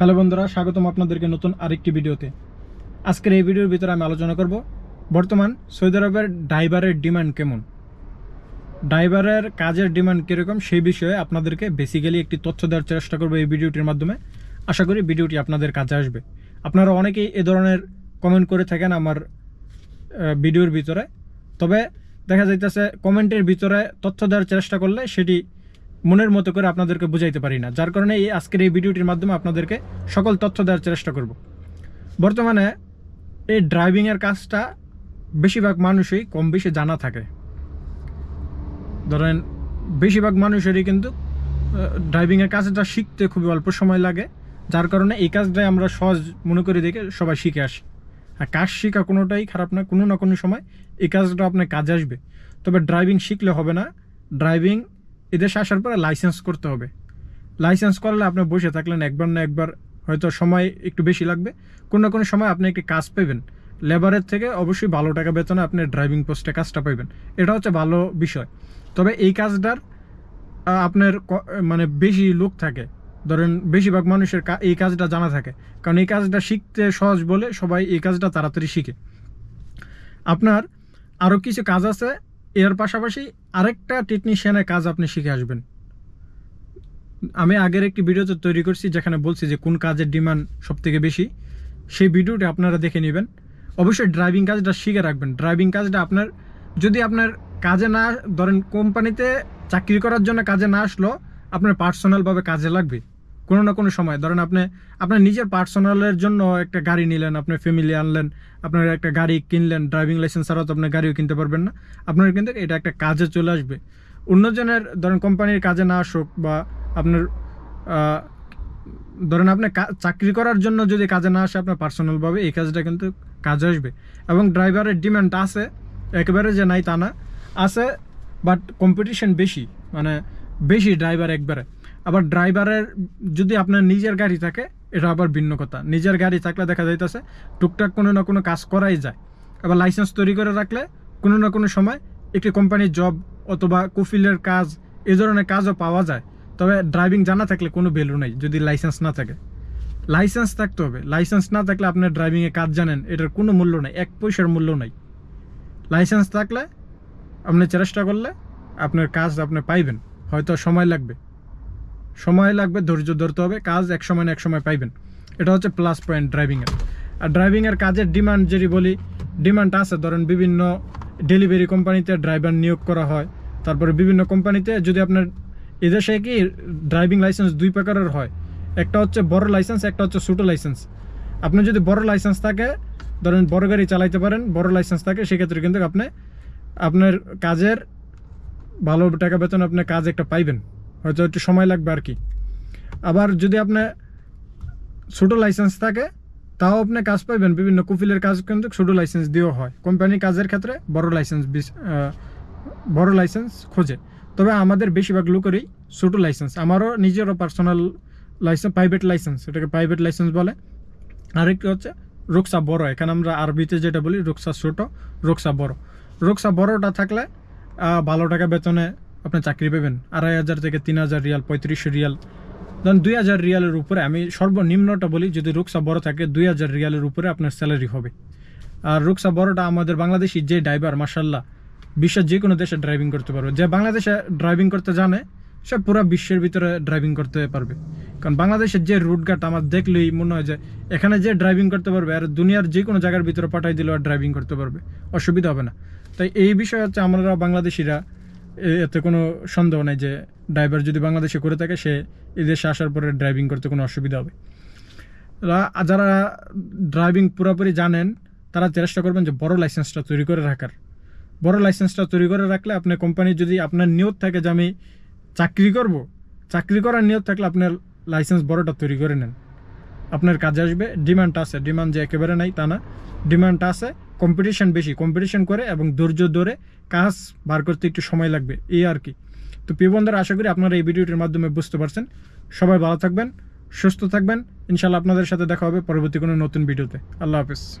Hello বন্ধুরা, স্বাগতম আপনাদেরকে নতুন আরেকটি ভিডিওতে। আজকের এই ভিডিওর ভিতরে আমি আলোচনা করব, বর্তমান সৌদি আরবের ড্রাইভারের ডিমান্ড কেমন? ড্রাইভারের কাজের ডিমান্ড কীরকম সেই বিষয়ে আপনাদেরকে বেসিক্যালি একটি তথ্য দেওয়ার চেষ্টা করব এই ভিডিওটির মাধ্যমে। আশা করি ভিডিওটি আপনাদের কাজে আসবে। আপনারা অনেকেই এ ধরনের কমেন্ট করে থাকেন আমার ভিডিওর ভিতরে। তবে দেখা যাইতেছে কমেন্টের ভিতরে তথ্য দেওয়ার চেষ্টা করলে সেটি মনের মতো করে আপনাদেরকে বুঝাইতে পারি না। যার কারণে এই আজকের এই ভিডিওটির মাধ্যমে আপনাদেরকে সকল তথ্য দেওয়ার চেষ্টা করব। বর্তমানে এই ড্রাইভিংয়ের কাজটা বেশিরভাগ মানুষই কম বেশি জানা থাকে। ধরেন, বেশিরভাগ মানুষেরই কিন্তু ড্রাইভিংয়ের কাজটা শিখতে খুবই অল্প সময় লাগে। যার কারণে এই কাজটাই আমরা সহজ মনে করে দেখে সবাই শিখে আসি। আর কাজ শেখা কোনোটাই খারাপ না, কোনো না কোনো সময় এই কাজটা আপনার কাজে আসবে। তবে ড্রাইভিং শিখলে হবে না। ড্রাইভিং এদেশে আসার পরে লাইসেন্স করতে হবে। লাইসেন্স করলে আপনি বসে থাকলেন একবার না একবার, হয়তো সময় একটু বেশি লাগবে। কোনো না কোনো সময় আপনি একটি কাজ পাবেন লেবারের থেকে অবশ্যই ভালো টাকা বেতনে আপনি ড্রাইভিং পোস্টে কাজটা পাবেন এটা হচ্ছে ভালো বিষয়। তবে এই কাজটার আপনার মানে বেশি লোক থাকে। ধরেন বেশিরভাগ মানুষের এই কাজটা জানা থাকে। কারণ এই কাজটা শিখতে সহজ বলে সবাই এই কাজটা তাড়াতাড়ি শিখে। আপনার আরও কিছু কাজ আছে এর পাশাপাশি আরেকটা টেকনিশিয়ানের কাজ আপনি শিখে আসবেন। আমি আগের একটি ভিডিওতে তৈরি করছি যেখানে বলছি যে কোন কাজের ডিমান্ড সব থেকে বেশি। সেই ভিডিওটি আপনারা দেখে নেবেন। অবশ্যই ড্রাইভিং কাজটা শিখে রাখবেন। ড্রাইভিং কাজটা আপনার যদি আপনার কাজে না, ধরেন কোম্পানিতে চাকরি করার জন্য কাজে না আসলো, আপনার পার্সোনালভাবে কাজে লাগবে। কোনো না কোনো সময়। ধরেন আপনি, আপনার নিজের পার্সোনালের জন্য একটা গাড়ি নিলেন, আপনার ফ্যামিলি আনলেন, আপনার একটা গাড়ি কিনলেন ড্রাইভিং লাইসেন্স ছাড়াও তো আপনার গাড়িও কিনতে পারবেন না। আপনার কিন্তু এটা একটা কাজে চলে আসবে। অন্যজনের, ধরেন কোম্পানির কাজে না আসুক বা আপনার ধরেন আপনি চাকরি করার জন্য যদি কাজে না আসে, আপনার পার্সোনালভাবে এই কাজটা কিন্তু কাজে আসবে। এবং ড্রাইভারের ডিমান্ড আছে, একেবারে যে নাই তা না। আছে বাট কম্পিটিশন বেশি মানে বেশি ড্রাইভার একবারে। আবার ড্রাইভারের যদি আপনার নিজের গাড়ি থাকে, এটা আবার ভিন্ন কথা। নিজের গাড়ি থাকলে দেখা যাইতেছে, টুকটাক কোনো না কোনো কাজ করাই যায়। আবার লাইসেন্স তৈরি করে রাখলে কোনো না কোনো সময় একটি কোম্পানির জব অথবা কুফিলের কাজ, এ ধরনের কাজও পাওয়া যায়। তবে ড্রাইভিং জানা থাকলে কোনো ভ্যালু নেই, যদি লাইসেন্স না থাকে। লাইসেন্স থাকতে হবে। লাইসেন্স না থাকলে আপনার ড্রাইভিংয়ে কাজ জানেন, এটার কোনো মূল্য নেই, এক পয়সার মূল্য নেই। লাইসেন্স থাকলে আপনি চেষ্টা করলে আপনার কাজ আপনি পাইবেন, হয়তো সময় লাগবে। সময় লাগবে, ধৈর্য ধরতে হবে, কাজ এক সময় না এক সময় পাইবেন। এটা হচ্ছে প্লাস পয়েন্ট ড্রাইভিংয়ের আর ড্রাইভিংয়ের কাজের ডিমান্ড যদি বলি ডিমান্ড আছে, ধরেন বিভিন্ন ডেলিভারি কোম্পানিতে ড্রাইভার নিয়োগ করা হয়, তারপরে বিভিন্ন কোম্পানিতে যদি আপনার এদেশে কি ড্রাইভিং লাইসেন্স দুই প্রকারের হয়। একটা হচ্ছে বড় লাইসেন্স একটা হচ্ছে ছোটো লাইসেন্স আপনি যদি বড় লাইসেন্স থাকে, ধরেন বড় গাড়ি চালাইতে পারেন, বড় লাইসেন্স থাকে, সেক্ষেত্রে কিন্তু আপনি আপনার কাজের ভালো টাকা বেতন আপনি কাজ একটা পাইবেন। হয়তো একটু সময় লাগবে আর কি। আবার যদি আপনি ছোটো লাইসেন্স থাকে, তাও আপনি কাজ পাইবেন। বিভিন্ন কুফিলের কাজ কিন্তু ছোটো লাইসেন্স দিয়েও হয়। কোম্পানি কাজের ক্ষেত্রে বড় লাইসেন্স বড় লাইসেন্স খোঁজে। তবে আমাদের বেশিরভাগ লোকেরই ছোটো লাইসেন্স আমারও নিজেরও পার্সোনাল লাইসেন্স প্রাইভেট লাইসেন্স এটাকে প্রাইভেট লাইসেন্স বলে। আরেকটি হচ্ছে রুকসা বড়। এখানে আমরা আরবিতে যেটা বলি, রুকসা ছোট, রুকসা বড়। রুকসা বড়টা থাকলে ভালো টাকা বেতনে আপনি চাকরি পাবেন। আড়াই হাজার থেকে তিন হাজার রিয়াল, পঁয়ত্রিশশো রিয়াল। ধরুন দুই হাজার রিয়ালের উপরে আমি সর্বনিম্নটা বলি, যদি রুকসা বড় থাকে দুই হাজার রিয়ালের উপরে আপনার স্যালারি হবে। আর রুকসা বড়টা আমাদের বাংলাদেশি যে ড্রাইভার মার্শাল্লাহ বিশ্বের যে কোনো দেশে ড্রাইভিং করতে পারবে। যে বাংলাদেশে ড্রাইভিং করতে জানে, সে পুরো বিশ্বের ভিতরে ড্রাইভিং করতে পারবে। কারণ বাংলাদেশের যে রুটঘাট আমার দেখলেই মনে হয় যে এখানে যে ড্রাইভিং করতে পারবে, আর দুনিয়ার যে কোনো জায়গার ভিতরে পাঠাই দিলেও আর ড্রাইভিং করতে পারবে। অসুবিধা হবে না। তাই এই বিষয়ে হচ্ছে আমরা বাংলাদেশিরা এতে কোনো সন্দেহ নেই যে ড্রাইভার যদি বাংলাদেশে করে থাকে, সে এদেশে আসার পরে ড্রাইভিং করতে কোনো অসুবিধা হবে। যারা ড্রাইভিং পুরোপুরি জানেন, তারা চেষ্টা করবেন যে বড় লাইসেন্সটা তৈরি করে রাখার। বড় লাইসেন্সটা তৈরি করে রাখলে আপনার কোম্পানি যদি আপনার নিয়ত থাকে যে আমি চাকরি করব, চাকরি করার নিয়ত থাকলে আপনার লাইসেন্স বড়টা তৈরি করে নেন। আপনার কাজে আসবে। ডিমান্ড আছে। ডিমান্ড যে একেবারে নাই, তা না। ডিমান্ড আছে কম্পিটিশান বেশি। কম্পিটিশান করে এবং ধৈর্য ধরে কাজ বার করতে একটু সময় লাগবে। এই আর কি। তো প্রিয় বন্ধুরা, আশা করি আপনারা এই ভিডিওটির মাধ্যমে বুঝতে পারছেন। সবাই ভালো থাকবেন, সুস্থ থাকবেন। ইনশাল্লাহ আপনাদের সাথে দেখা হবে পরবর্তী কোনো নতুন ভিডিওতে। আল্লাহ হাফেজ।